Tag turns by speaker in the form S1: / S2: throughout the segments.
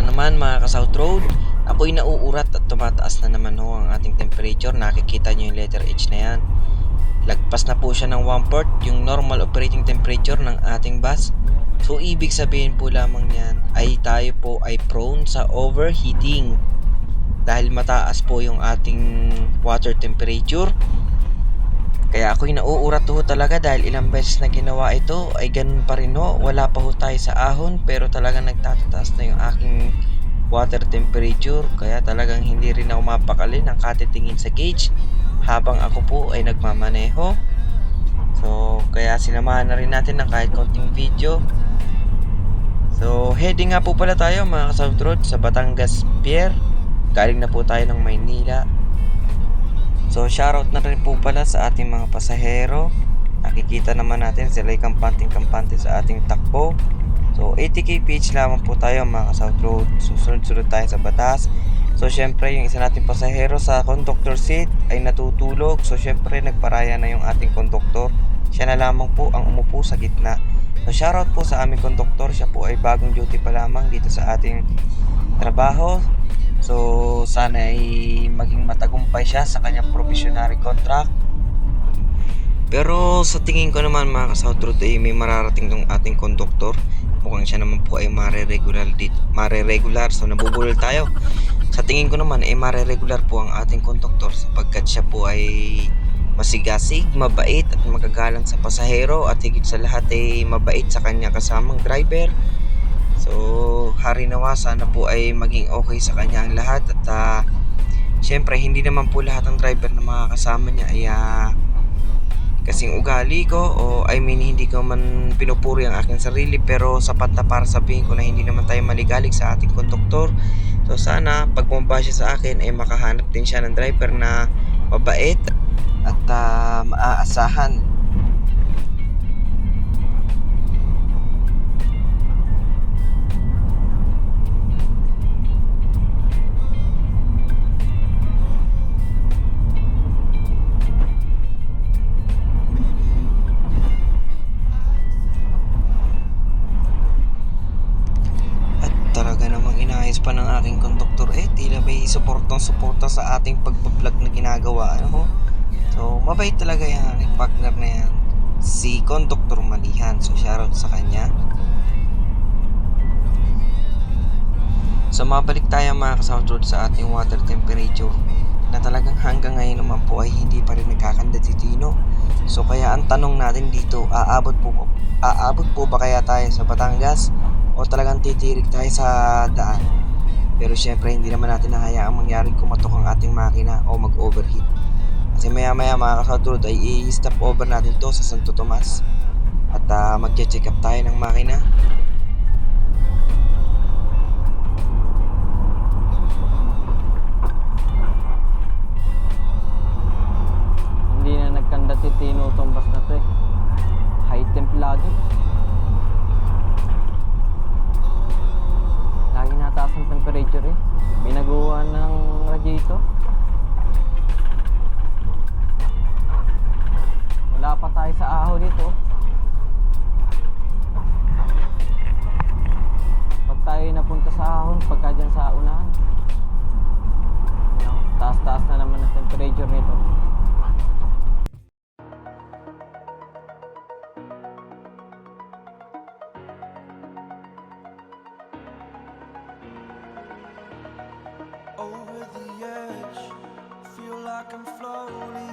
S1: na naman mga ka-South Road. Apoy nauurat at tumataas na naman ho ang ating temperature. Nakikita nyo yung letter H na yan. Lagpas na po siya ng 1 port yung normal operating temperature ng ating bus. So ibig sabihin po lamang niyan ay tayo po ay prone sa overheating. Dahil mataas po yung ating water temperature. Kaya ako'y nauurat ho talaga dahil ilang beses na ginawa ito ay ganun pa rin ho. Wala pa ho tayo sa ahon pero talagang nagtataas na yung aking water temperature. Kaya talagang hindi rin ako mapakali ng katitingin sa gauge habang ako po ay nagmamaneho. So kaya sinamahan na rin natin ng kahit konting video. So heading nga po pala tayo mga ka-South Road sa Batangas Pier. Galing na po tayo ng Maynila. So shoutout na rin po pala sa ating mga pasahero. Nakikita naman natin sila ay kampanting-kampante sa ating takbo. So 80 kph lamang po tayo mga South Road. Susunod-sunod tayo sa batas. So syempre yung isa nating pasahero sa conductor seat ay natutulog. So syempre nagparaya na yung ating conductor. Siya na lamang po ang umupo sa gitna. So shoutout po sa aming conductor. Siya po ay bagong duty pa lamang dito sa ating trabaho. So, sana ay maging matagumpay siya sa kanyang probationary contract. Pero sa tingin ko naman mga ka-South Road ay may mararating tong ating conductor. Mukhang siya naman po ay mare-regular dito. Mare-regular. So, nabubulol tayo. Sa tingin ko naman ay mare-regular po ang ating conductor sapagkat siya po ay masigasig, mabait at magagalang sa pasahero at higit sa lahat ay mabait sa kanya kasamang driver. So, hari nawa sana po ay maging okay sa kanya ang lahat at ah, syempre hindi naman po lahat ng driver na makakasama niya ay ah, kasing ugali ko o I mean hindi ko man pinupuri ang aking sarili pero sapat na para sabihin ko na hindi naman tayo maligalig sa ating konduktor. So sana pag bumaba siya sa akin ay makahanap din siya ng driver na mabait at ah, maaasahan. Suportang suporta sa ating pagbablog na ginagawa. Ano? So, mabait talaga yung aking partner na yan. Si Konduktor Malihan. So, shoutout sa kanya. So, mabalik tayo mga ka-South Road sa ating water temperature na talagang hanggang ngayon naman po ay hindi pa rin nagkakanda si Tino. So, kaya ang tanong natin dito, aabot po, aabot po ba kaya tayo sa Batangas o talagang titirik tayo sa daan. Pero syempre hindi naman natin nahayaang mangyaring kumatok ang ating makina o mag-overheat. Kasi maya maya mga kasatulad ay i-stop over natin to sa Santo Tomas. At uh, mag-check up tayo ng makina.
S2: Napunta sa ahon, pagka dyan sa unahan. Ano, Taas-taas na naman ang temperature nito.
S3: over the edge. Feel like I'm floating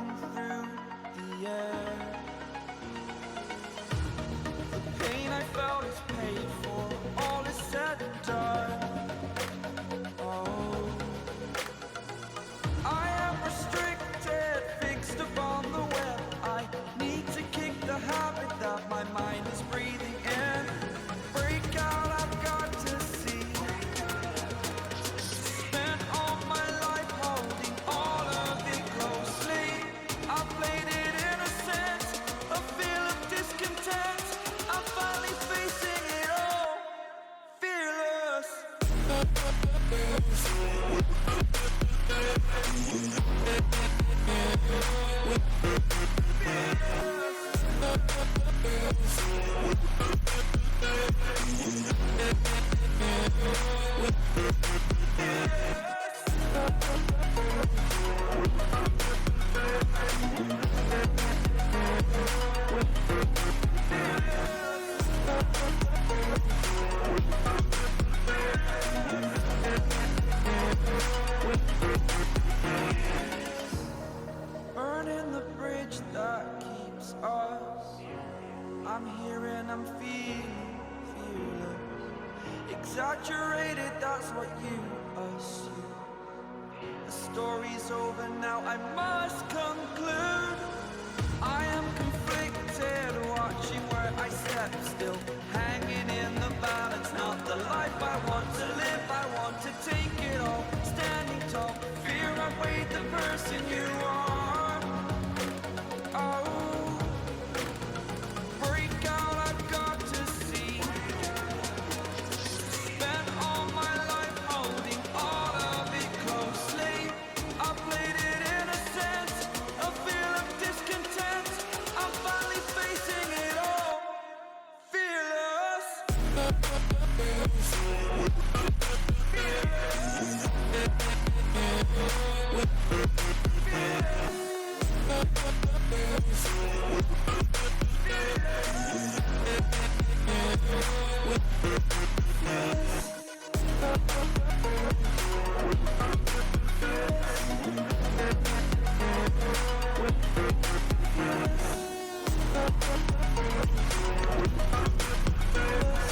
S3: exaggerated, that's what you assume. The story's over now, I must conclude. I am conflicted, watching where I step still, hanging in the balance. Not the life I want to live, I want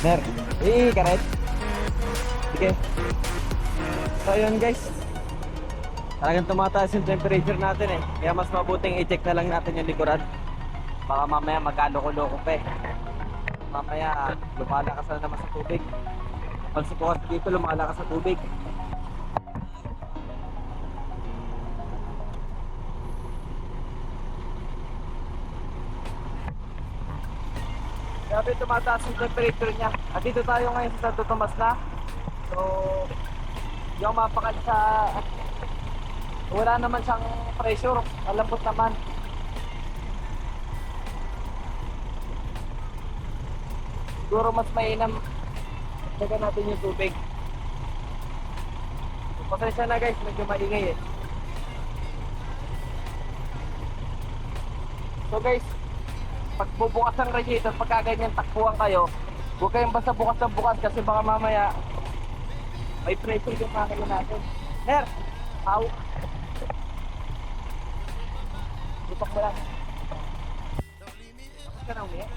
S2: Ner, eh, karet. Sige. So, yun guys. Talagang tumataas yung temperature natin eh. Kaya mas mabuting i-check na lang natin yung likuran. Baka mamaya magkaloko-loko pa eh. Mamaya lumalakas na naman sa tubig. Pag bukas dito lumalakas sa tubig. Grabe tumataas yung temperature niya. At dito tayo ngayon sa Santo Tomas na. So, yung mapakal sa... Wala naman siyang pressure. Malambot naman. Siguro mas mainam. Taga natin yung tubig. Pasensya na guys, medyo maingay eh. So guys, pag bubukas ang radiator, pagka ganyan takbuhan kayo, huwag kayong basta bukas na bukas kasi baka mamaya may pressure yung makina natin. Her! Aw! Lupak mo lang. Ka na umiyak?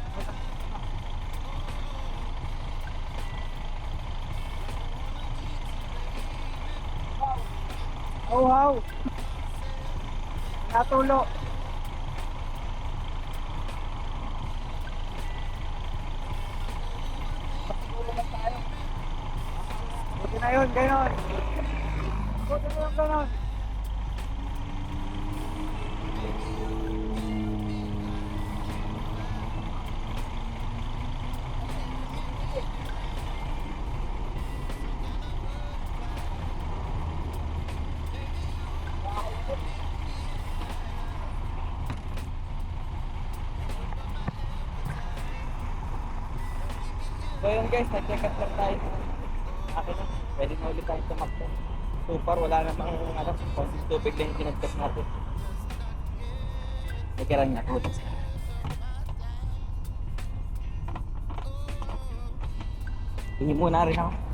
S2: Oh, wow! Natulo! Buti na yun, gayon. Buti na yun, gayon. So yun guys, nag-check up lang tayo. Akin na, pwede na ulit tayo tumakbo. Far, wala namang ano, konsis tubig lang yung kinagtas natin. Nagkarang nga, tulad sa Hingi muna rin ako.